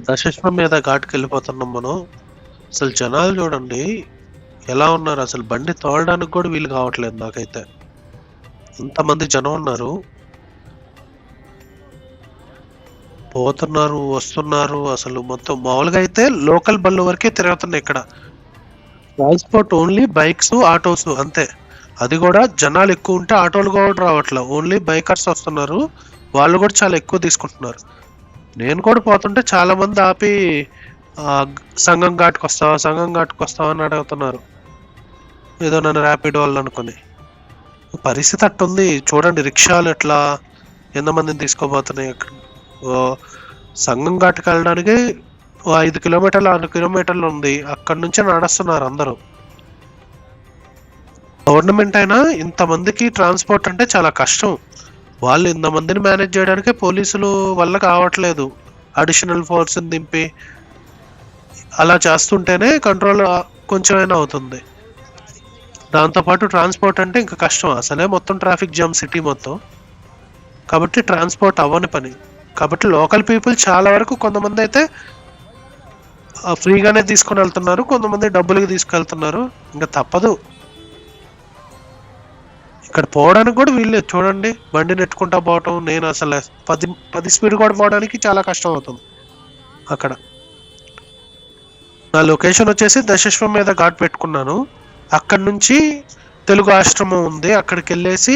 ఇప్పుడు దశాశ్వం మీద ఘాటుకి వెళ్ళిపోతున్నాం మనం. అసలు జనాలు చూడండి ఎలా ఉన్నారు? అసలు బండి తోలడానికి కూడా వీలు కావట్లేదు నాకైతే. ఇంతమంది జనం ఉన్నారు. పోతున్నారు వస్తున్నారు అసలు మొత్తం మామూలుగా అయితే లోకల్ బళ్ళు వరకే తిరుగుతున్నాయి ఇక్కడ. ట్రాన్స్పోర్ట్ ఓన్లీ బైక్స్ ఆటోస్ అంతే. అది కూడా జనాలు ఎక్కువ ఉంటే ఆటోలు కూడా రావట్లేదు ఓన్లీ బైకర్స్ వస్తున్నారు. వాళ్ళు కూడా చాలా ఎక్కువ తీసుకుంటున్నారు. నేను కూడా పోతుంటే చాలా మంది ఆపి సంఘం ఘాట్కి వస్తావా సంఘం ఘాట్కి వస్తావా అని అడుగుతున్నారు. ఏదో నన్ను ర్యాపిడ్ వాళ్ళు అనుకుని. పరిస్థితి అట్టుంది. చూడండి రిక్షాలు ఎట్లా ఎంతమందిని తీసుకోబోతున్నాయి అక్కడ. ఓ, ఘాట్కి వెళ్ళడానికి ఐదు కిలోమీటర్లు ఆరు కిలోమీటర్లు ఉంది. అక్కడి నుంచే నడుస్తున్నారు అందరూ. గవర్నమెంట్ అయినా ఇంతమందికి ట్రాన్స్పోర్ట్ అంటే చాలా కష్టం. వాళ్ళు ఇంతమందిని మేనేజ్ చేయడానికి పోలీసులు వల్ల కావట్లేదు. అడిషనల్ ఫోర్స్ని దింపి అలా చేస్తుంటేనే కంట్రోల్ కొంచెమైనా అవుతుంది. దాంతోపాటు ట్రాన్స్పోర్ట్ అంటే ఇంకా కష్టం అసలే. మొత్తం ట్రాఫిక్ జామ్ సిటీ మొత్తం. కాబట్టి ట్రాన్స్పోర్ట్ అవ్వని పని. కాబట్టి లోకల్ పీపుల్ చాలా వరకు కొంతమంది అయితే ఫ్రీగానే తీసుకొని వెళ్తున్నారు. కొంతమంది డబ్బులకి తీసుకెళ్తున్నారు. ఇంకా తప్పదు. ఇక్కడ పోవడానికి కూడా వీల్లేదు చూడండి బండి నెట్టుకుంటా పోవటం నేను అసలు పది పది స్పీడ్ కూడా పోవడానికి చాలా కష్టం అవుతుంది అక్కడ. నా లొకేషన్ వచ్చేసి దశశ్వం మీద ఘాట్ పెట్టుకున్నాను. అక్కడ నుంచి తెలుగు ఆశ్రమం ఉంది. అక్కడికి వెళ్ళేసి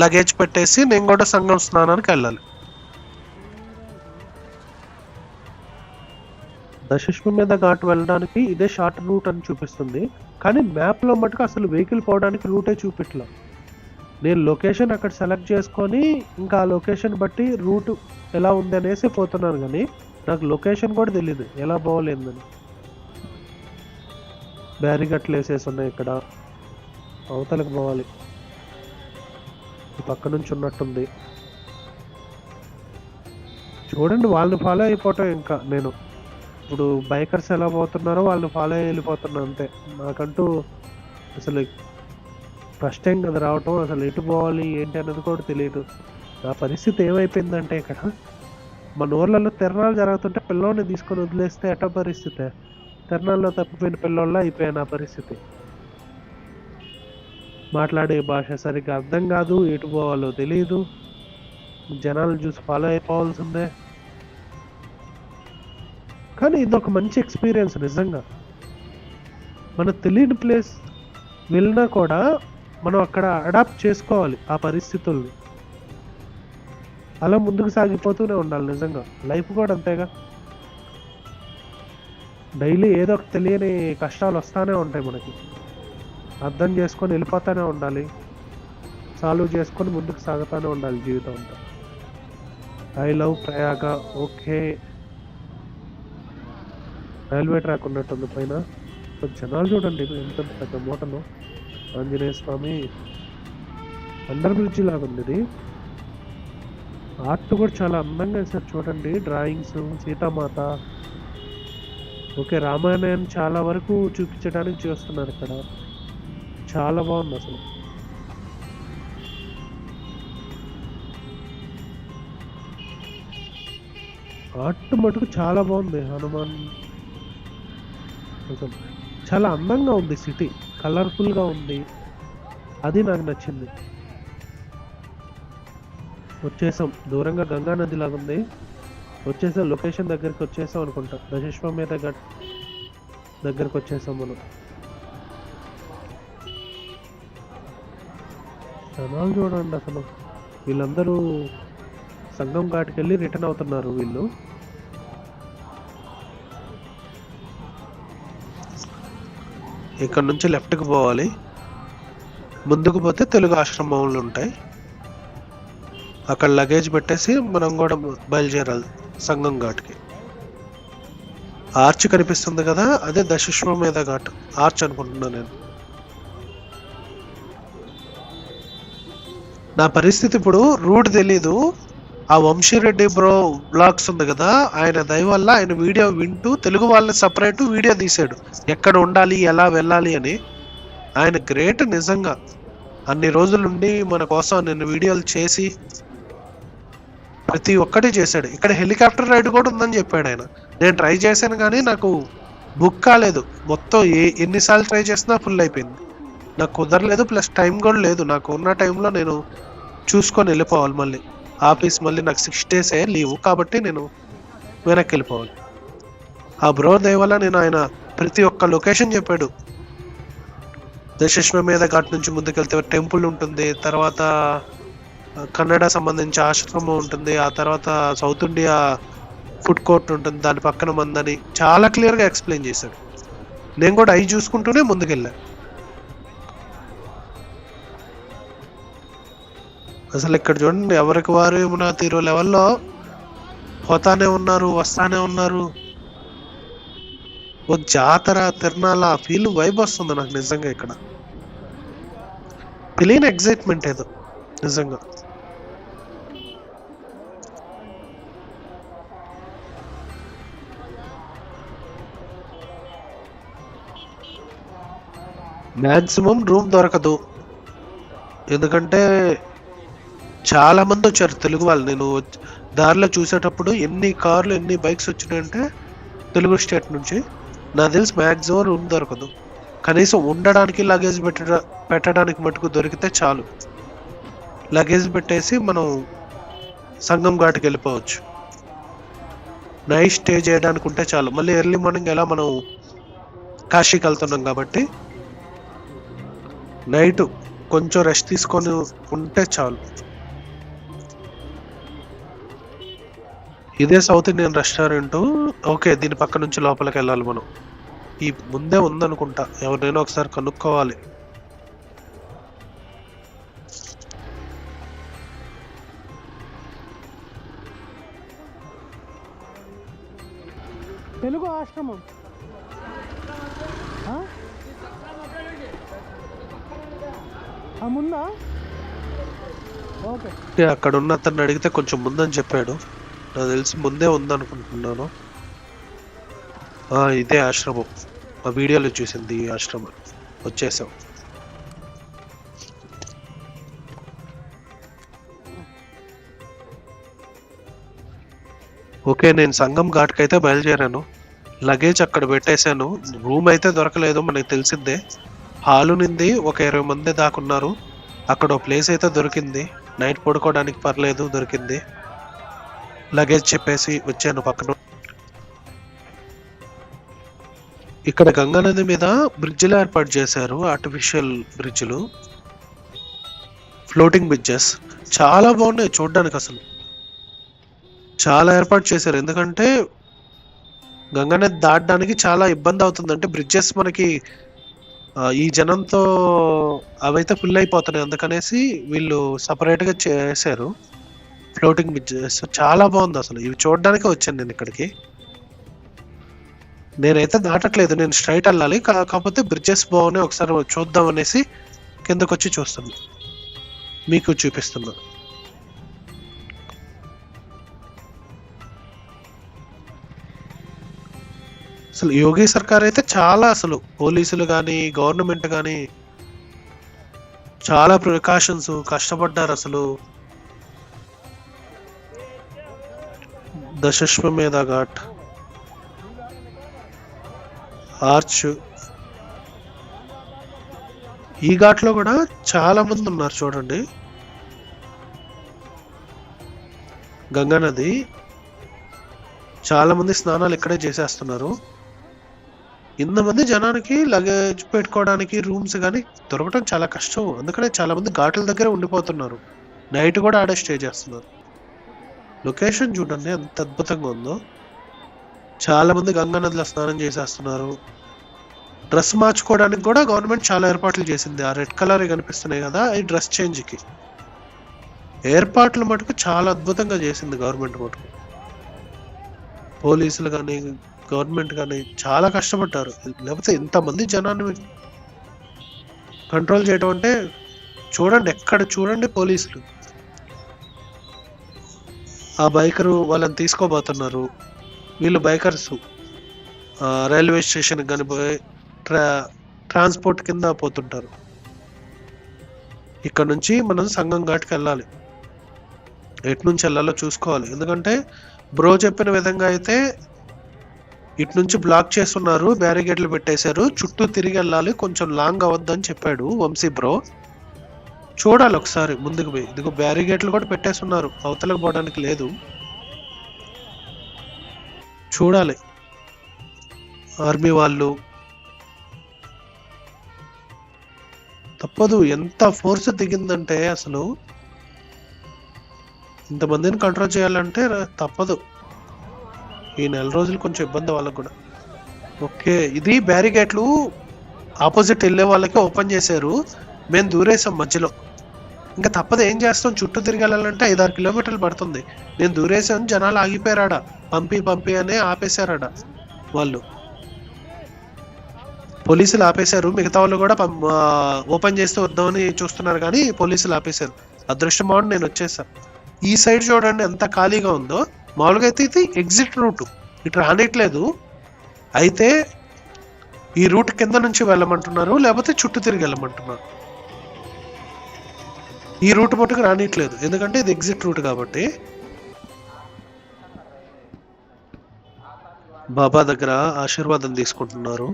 లగేజ్ పెట్టేసి నేను కూడా సంగం స్నానానికి వెళ్ళాలి. దశశ్వం మీద ఘాట్ వెళ్ళడానికి ఇదే షార్ట్ రూట్ అని చూపిస్తుంది. కానీ మ్యాప్లో మటుకు అసలు వెహికల్ పోవడానికి రూటే చూపెట్టలేదు నేను లొకేషన్ అక్కడ సెలెక్ట్ చేసుకొని ఇంకా ఆ లొకేషన్ బట్టి రూట్ ఎలా ఉంది అనేసి పోతున్నాను కానీ నాకు లొకేషన్ కూడా తెలియదు ఎలా పోవాలేందని. బ్యారిగట్లు వేసేసి ఉన్నాయి ఇక్కడ. అవతలకు పోవాలి. పక్క నుంచి ఉన్నట్టుంది. చూడండి వాళ్ళని ఫాలో అయిపోవటం ఇంకా నేను. ఇప్పుడు బైకర్స్ ఎలా పోతున్నారో వాళ్ళని ఫాలో వెళ్ళిపోతున్నా అంతే. నాకంటూ అసలు ఫస్ట్ టైం కదా రావటం అసలు ఎటు పోవాలి ఏంటి అన్నది కూడా తెలియదు నా పరిస్థితి ఏమైపోయిందంటే ఇక్కడ మన ఊర్లలో తిరణాలు జరుగుతుంటే పిల్లోని తీసుకొని వదిలేస్తే ఎట పరిస్థితే? తిరణాల్లో తప్పిపోయిన పిల్లోళ్ళ అయిపోయాను నా పరిస్థితి. మాట్లాడే భాష సరిగ్గా అర్థం కాదు ఎటు పోవాలో తెలియదు జనాలు చూసి ఫాలో అయిపోవాల్సిందే కానీ ఇది ఒక మంచి ఎక్స్పీరియన్స్ నిజంగా. మనకు తెలియని ప్లేస్ వెళ్ళినా కూడా మనం అక్కడ అడాప్ట్ చేసుకోవాలి ఆ పరిస్థితుల్ని. అలా ముందుకు సాగిపోతూనే ఉండాలి నిజంగా. లైఫ్ కూడా అంతేగా. డైలీ ఏదో ఒక తెలియని కష్టాలు వస్తానే ఉంటాయి మనకి. అర్థం చేసుకొని వెళ్ళిపోతానే ఉండాలి. సాల్వ్ చేసుకొని ముందుకు సాగుతూనే ఉండాలి జీవితం అంతా. I love Prayag okay railway track ఉన్నట్టుంది పైన. జనాలు చూడండి ఎంత పెద్ద మూటను ఆంజనేయ స్వామి అండర్ బ్రిడ్జ్ లాగా ఉంది ఇది ఆర్ట్ కూడా చాలా అందంగా వేశారు చూడండి డ్రాయింగ్స్ సీతామాత. ఓకే రామాయణాన్ని చాలా వరకు చూపించడానికి చూస్తున్నారు ఇక్కడ. చాలా బాగుంది అసలు. ఆర్ట్ మటుకు చాలా బాగుంది హనుమాన్. చాలా అందంగా ఉంది సిటీ కలర్ఫుల్గా ఉంది. అది నాకు నచ్చింది. వచ్చేసాం. దూరంగా గంగా నది లాగా ఉంది. వచ్చేసాం. లొకేషన్ దగ్గరికి వచ్చేసాం అనుకుంటా. దశేశ్వమేత ఘట్ దగ్గరికి వచ్చేసాం మనం. జనాలు చూడండి అసలు. వీళ్ళందరూ సంగం ఘాట్కి వెళ్ళి రిటర్న్ అవుతున్నారు వీళ్ళు. ఇక్కడ నుంచి లెఫ్ట్కి పోవాలి. ముందుకు పోతే తెలుగు ఆశ్రమంలో ఉంటాయి. అక్కడ లగేజ్ పెట్టేసి మనం కూడా బయలుదేరాలి సంగం ఘాట్కి. ఆర్చ్ కనిపిస్తుంది కదా అదే దశశ్వమేధ ఘాట్. ఆర్చ్ అనుకుంటున్నాను నేను. నా పరిస్థితి ఇప్పుడు రూట్ తెలీదు. ఆ వంశీరెడ్డి బ్రో బ్లాగ్స్ ఉంది కదా ఆయన దయ వల్ల ఆయన వీడియో వింటూ తెలుగు వాళ్ళని సపరేట్ వీడియో తీసాడు ఎక్కడ ఉండాలి ఎలా వెళ్ళాలి అని. ఆయన గ్రేట్ నిజంగా. అన్ని రోజుల నుండి మన కోసం నేను వీడియోలు చేసి ప్రతి ఒక్కటి చేశాడు. ఇక్కడ హెలికాప్టర్ రైడ్ కూడా ఉందని చెప్పాడు ఆయన. నేను ట్రై చేశాను కానీ నాకు బుక్ కాలేదు. మొత్తం ఏ ఎన్నిసార్లు ట్రై చేసినా ఫుల్ అయిపోయింది. నాకు కుదరలేదు ప్లస్ టైం కూడా లేదు. నాకు ఉన్న టైంలో నేను చూసుకొని వెళ్ళిపోవాలి మళ్ళీ. ఆఫీస్ మళ్ళీ నాకు సిక్స్ డేసే లీవ్ కాబట్టి నేను వెనక్కి వెళ్ళిపోవాలి. ఆ బ్రో దయ వల్ల నేను ఆయన ప్రతి ఒక్క లొకేషన్ చెప్పాడు. దశశ్వ మీద ఘాట్ నుంచి ముందుకెళ్తే టెంపుల్ ఉంటుంది తర్వాత కన్నడ సంబంధించి ఆశ్రమం ఉంటుంది ఆ తర్వాత సౌత్ ఇండియా ఫుడ్ కోర్ట్ ఉంటుంది దాని పక్కన మందని చాలా క్లియర్గా ఎక్స్ప్లెయిన్ చేశాడు. నేను కూడా అవి చూసుకుంటూనే ముందుకెళ్ళాను అసలు ఇక్కడ చూడండి ఎవరికి వారు ఏమన్నా తీరు లెవెల్లో పోతానే ఉన్నారు వస్తానే ఉన్నారు. ఓ జాతర తిరణాల ఫీల్ వైబ్ వస్తుంది నాకు నిజంగా ఇక్కడ. తెలియని ఎగ్జైట్మెంట్ ఏదో నిజంగా. మ్యాక్సిమం రూమ్ దొరకదు. ఎందుకంటే చాలా మంది వచ్చారు తెలుగు వాళ్ళు. నేను దారిలో చూసేటప్పుడు ఎన్ని కార్లు ఎన్ని బైక్స్ వచ్చినాయంటే తెలుగు స్టేట్ నుంచి. నాకు తెలిసి మ్యాక్సిమం రూమ్ దొరకదు. కనీసం ఉండడానికి లగేజ్ పెట్ట పెట్టడానికి మటుకు దొరికితే చాలు. లగేజ్ పెట్టేసి మనం సంగం ఘాట్కి వెళ్ళిపోవచ్చు. నైట్ స్టే చేయడానికి ఉంటే చాలు. మళ్ళీ ఎర్లీ మార్నింగ్ ఎలా మనం కాశీకి వెళ్తున్నాం కాబట్టి నైట్ కొంచెం రెస్ట్ తీసుకొని ఉంటే చాలు. ఇదే సౌత్ ఇండియన్ రెస్టారెంట్. ఓకే దీని పక్క నుంచి లోపలికి వెళ్ళాలి మనం. ఈ ముందే ఉందనుకుంటా. ఎవరినైనా ఒకసారి కనుక్కోవాలి. తెలుగు ఆశ్రమం. ముందా? ఓకే. అక్కడ ఉన్న అతన్ని అడిగితే కొంచెం ముందని చెప్పాడు. నాకు తెలిసి ముందే ఉందనుకుంటున్నాను. ఇదే ఆశ్రమం. ఆ వీడియోలో చూసింది ఈ ఆశ్రమం. వచ్చేసాం. ఓకే నేను సంగం ఘాట్కి అయితే బయలుదేరాను. లగేజ్ అక్కడ పెట్టేశాను. రూమ్ అయితే దొరకలేదు మనకి తెలిసిందే. హాలు నింది ఒక ఇరవై మంది దాకా ఉన్నారు. అక్కడ ఒక ప్లేస్ అయితే దొరికింది. నైట్ పడుకోవడానికి పర్లేదు దొరికింది. లగేజ్ చెప్పేసి వచ్చాను పక్కన. ఇక్కడ గంగానది మీద బ్రిడ్జ్లు ఏర్పాటు చేశారు ఆర్టిఫిషియల్ బ్రిడ్జ్లు. ఫ్లోటింగ్ బ్రిడ్జెస్ చాలా బాగున్నాయి చూడడానికి అసలు. చాలా ఏర్పాటు చేశారు. ఎందుకంటే గంగానది దాటడానికి చాలా ఇబ్బంది అవుతుంది. అంటే బ్రిడ్జెస్ మనకి ఈ జనంతో అవైతే ఫుల్ అయిపోతున్నాయి. అందుకనేసి వీళ్ళు సపరేట్గా చేశారు. ఫ్లోటింగ్ బ్రిడ్జెస్ చాలా బాగుంది అసలు. ఇవి చూడడానికే వచ్చాను నేను ఇక్కడికి. నేనైతే దాటట్లేదు. నేను స్ట్రైట్ వెళ్ళాలి. కాకపోతే బ్రిడ్జెస్ బాగున్నాయి. ఒకసారి చూద్దాం అనేసి కిందకు వచ్చి చూస్తాను మీకు చూపిస్తున్నా. అసలు యోగి సర్కార్ అయితే చాలా అసలు పోలీసులు కానీ గవర్నమెంట్ కానీ చాలా ప్రికాషన్స్ కష్టపడ్డారు అసలు. దశశ్వమేధ ఘాట్. ఆర్చ్. ఈ ఘాట్లో కూడా చాలా మంది ఉన్నారు చూడండి. గంగా నది. చాలా మంది స్నానాలు ఇక్కడే చేసేస్తున్నారు. ఇంతమంది జనానికి లగేజ్ పెట్టుకోవడానికి రూమ్స్ కానీ దొరకడం చాలా కష్టం. అందుకనే చాలా మంది ఘాట్ల దగ్గర ఉండిపోతున్నారు. నైట్ కూడా ఆడే స్టే చేస్తున్నారు. లొకేషన్ చూడండి ఎంత అద్భుతంగా ఉందో. చాలా మంది గంగా నదిలో స్నానం చేసేస్తున్నారు. డ్రెస్ మార్చుకోవడానికి కూడా గవర్నమెంట్ చాలా ఏర్పాట్లు చేసింది. ఆ రెడ్ కలర్ కనిపిస్తున్నాయి కదా ఈ డ్రెస్ చేంజ్కి. ఏర్పాట్లు మటుకు చాలా అద్భుతంగా చేసింది గవర్నమెంట్ మటుకు. పోలీసులు కానీ గవర్నమెంట్ కానీ చాలా కష్టపడ్డారు. లేకపోతే ఇంతమంది జనాన్ని కంట్రోల్ చేయడం అంటే చూడండి ఎక్కడ చూడండి పోలీసులు. ఆ బైకరు వాళ్ళని తీసుకోబోతున్నారు. వీళ్ళు బైకర్స్. రైల్వే స్టేషన్ కానీ పోయి ట్రా ట్రాన్స్పోర్ట్ కింద పోతుంటారు. ఇక్కడ నుంచి మనం సంగం ఘాట్కి వెళ్ళాలి. ఎటు నుంచి వెళ్ళాలో చూసుకోవాలి. ఎందుకంటే బ్రో చెప్పిన విధంగా అయితే ఇటు నుంచి బ్లాక్ చేస్తున్నారు బ్యారిగేట్లు పెట్టేశారు. చుట్టూ తిరిగి వెళ్ళాలి. కొంచెం లాంగ్ అవద్దని చెప్పాడు వంశీ బ్రో. చూడాలి ఒకసారి. ముందుకు పోయి. ఇదిగో బ్యారిగేట్లు కూడా పెట్టేస్తున్నారు. అవతలకు పోవడానికి లేదు. చూడాలి. ఆర్మీ వాళ్ళు తప్పదు. ఎంత ఫోర్స్ దిగిందంటే అసలు ఇంతమందిని కంట్రోల్ చేయాలంటే తప్పదు. ఈ నెల రోజులు కొంచెం ఇబ్బంది వాళ్ళకు కూడా. ఓకే. ఇది బ్యారిగేట్లు ఆపోజిట్ వెళ్ళే వాళ్ళకి ఓపెన్ చేశారు. మేము దూరేసాం మధ్యలో. ఇంకా తప్పదు ఏం చేస్తాం? చుట్టూ తిరిగి వెళ్ళాలంటే ఐదారు కిలోమీటర్లు పడుతుంది. నేను దూరేసాను జనాలు ఆగిపోయారాడ? పంపి పంపి అనే ఆపేశారాడ వాళ్ళు? పోలీసులు ఆపేశారు మిగతా వాళ్ళు కూడా ఓపెన్ చేస్తే వద్దామని చూస్తున్నారు కానీ పోలీసులు ఆపేశారు. అదృష్టం బాగుండి నేను వచ్చేసా. ఈ సైడ్ చూడండి ఎంత ఖాళీగా ఉందో. మామూలుగా అయితే ఇది ఎగ్జిట్ రూట్ ఇటు రానిట్లేదు. అయితే ఈ రూట్ కింద నుంచి వెళ్ళమంటున్నారు లేకపోతే చుట్టూ తిరిగి వెళ్ళమంటున్నారు. ఈ రూట్ మటుకు రానిట్లేదు. ఎందుకంటే ఇది ఎగ్జిట్ రూట్ కాబట్టి. బాబా దగ్గర ఆశీర్వాదం తీసుకుంటున్నారు.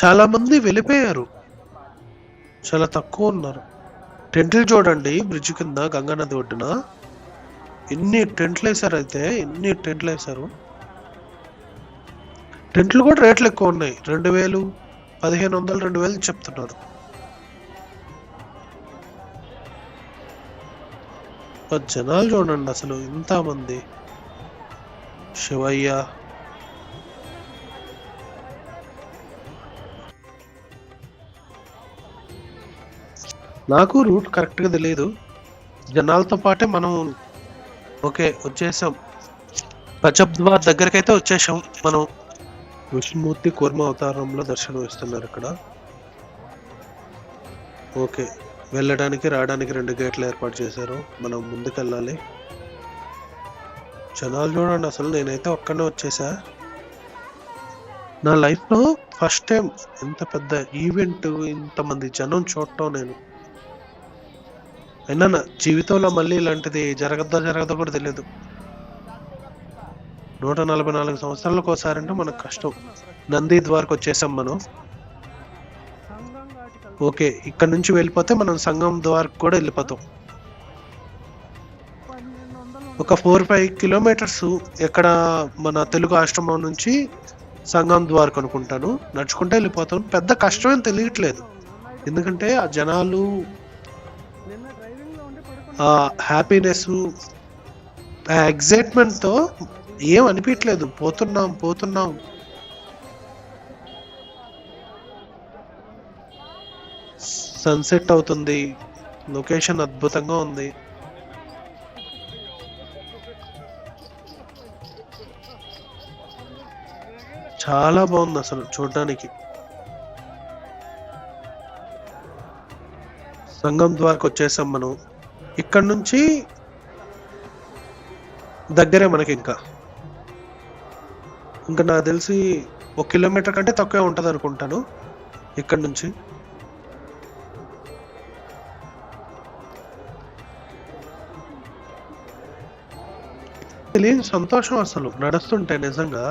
చాలా మంది వెళ్ళిపోయారు. చాలా తక్కువ ఉన్నారు. టెంట్లు చూడండి బ్రిడ్జ్ కింద గంగా నది ఒడ్డున. ఎన్ని టెంట్లు వేసారు అయితే ఎన్ని టెంట్లు వేసారు టెంట్లు కూడా రేట్లు ఎక్కువ ఉన్నాయి. రెండు వేలు పదిహేను వందలు రెండు వేలు చెప్తున్నారు. ఆ జనాలు చూడండి అసలు ఇంతమంది. శివయ్య. నాకు రూట్ కరెక్ట్గా తెలియదు జనాలతో పాటే మనం ఓకే వచ్చేసాం. పచబ్ద్వార్ దగ్గరికి అయితే వచ్చేసాం. మనం విష్ణుమూర్తి కూర్మ అవతారంలో దర్శనం ఇస్తున్నారు ఇక్కడ. ఓకే. వెళ్ళడానికి రావడానికి రెండు గేట్లు ఏర్పాటు చేశారు. మనం ముందుకెళ్ళాలి. జనాలు చూడండి అసలు నేనైతే ఒక్కనే వచ్చేసా. నా లైఫ్లో ఫస్ట్ టైం ఇంత పెద్ద ఈవెంట్ ఇంతమంది జనం చూడటం నేను. అయినా నా జీవితంలో మళ్ళీ ఇలాంటిది జరగద్దా జరగదో కూడా తెలియదు నూట నలభై నాలుగు సంవత్సరాలకు ఒకసారి అంటే మనకు కష్టం. నంది ద్వారకు వచ్చేసాం మనం. ఓకే ఇక్కడ నుంచి వెళ్ళిపోతే మనం సంగం ద్వారకు కూడా వెళ్ళిపోతాం. ఒక ఫోర్ ఫైవ్ కిలోమీటర్స్ ఎక్కడ మన తెలుగు ఆశ్రమం నుంచి సంగం ద్వారకు అనుకుంటాను. నడుచుకుంటే వెళ్ళిపోతాం. పెద్ద కష్టమేం తెలియట్లేదు. ఎందుకంటే ఆ జనాలు ఆ హ్యాపీనెస్ ఆ ఎగ్జైట్మెంట్తో ఏం అనిపించట్లేదు. పోతున్నాం పోతున్నాం. సన్సెట్ అవుతుంది. లొకేషన్ అద్భుతంగా ఉంది. చాలా బాగుంది అసలు చూడడానికి. సంగం ద్వారకు వచ్చేసాం మనం. ఇక్కడ నుంచి దగ్గరే మనకి ఇంకా ఇంకా నాకు తెలిసి ఒక కిలోమీటర్ కంటే తక్కువే ఉంటుంది అనుకుంటాను ఇక్కడ నుంచి. తెలియని సంతోషం అసలు నడుస్తుంటే నిజంగా.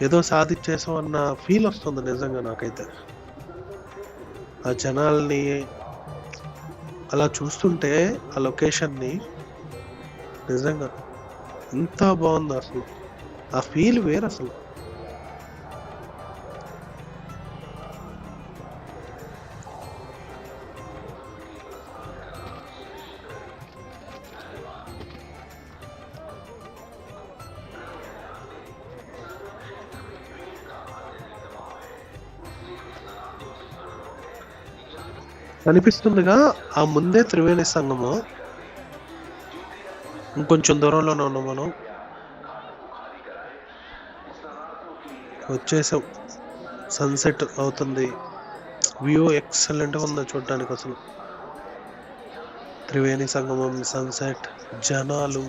ఏదో సాధించేసాం అన్న ఫీల్ వస్తుంది నిజంగా నాకైతే. ఆ జనాల్ని అలా చూస్తుంటే ఆ లొకేషన్ని నిజంగా ఎంత బాగుంది అసలు. ఆ ఫీల్ వేరు అసలు కనిపిస్తుందిగా ఆ ముందే త్రివేణి సంగము ఇంకొంచెం దూరంలోనే ఉన్నాం మనం. వచ్చేసాం. సన్సెట్ అవుతుంది. వ్యూ ఎక్సలెంట్గా ఉందో చూడడానికి అసలు. త్రివేణి సంగమం సన్సెట్ జనాలు.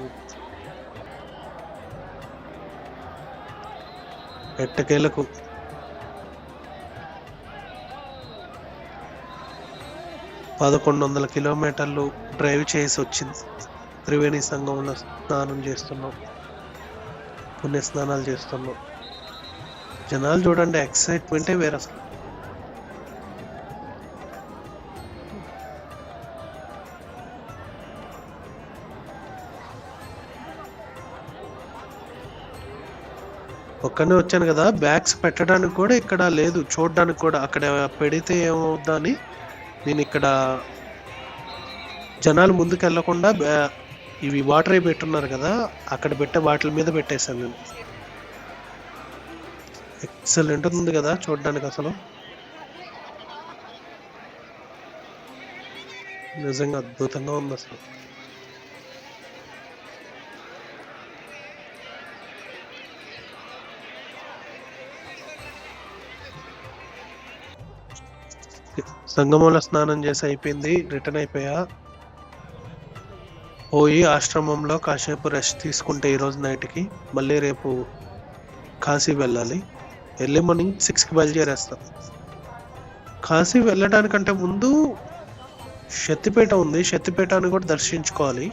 ఎట్టకేలకు పదకొండు వందల కిలోమీటర్లు డ్రైవ్ చేసి వచ్చింది. త్రివేణి సంఘంలో స్నానం చేస్తున్నాం. పుణ్య స్నానాలు చేస్తున్నాం. జనాలు చూడండి ఎక్సైట్మెంటే వేరు అసలు. ఒక్కనే వచ్చాను కదా బ్యాగ్స్ పెట్టడానికి కూడా ఇక్కడ లేదు చూడడానికి కూడా. అక్కడ పెడితే ఏమవుద్దా అని ఇక్కడ జనాలు ముందుకు వెళ్ళకుండా ఇవి వాటర్ అవి పెట్టున్నారు కదా అక్కడ పెట్టే వాటి మీద పెట్టేశాను నేను. ఎక్సలెంట్ ఉంది కదా చూడడానికి అసలు. నిజంగా అద్భుతంగా ఉంది అసలు. సంగమంలో స్నానం చేసి అయిపోయింది రిటర్న్ అయిపోయా. పోయి ఆశ్రమంలో కాసేపు రెస్ట్ తీసుకుంటే ఈరోజు నైట్కి మళ్ళీ రేపు కాశీ వెళ్ళాలి. ఎర్లీ మార్నింగ్ సిక్స్కి బయలుదేరేస్తాం. కాశీ వెళ్ళడానికంటే ముందు శక్తిపేట ఉంది శక్తిపేటని కూడా దర్శించుకోవాలి.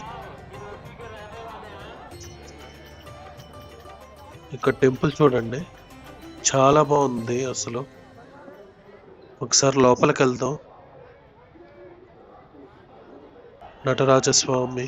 ఇక్కడ టెంపుల్ చూడండి చాలా బాగుంది అసలు. ఒకసారి లోపలికి వెళ్దాం నటరాజస్వామి.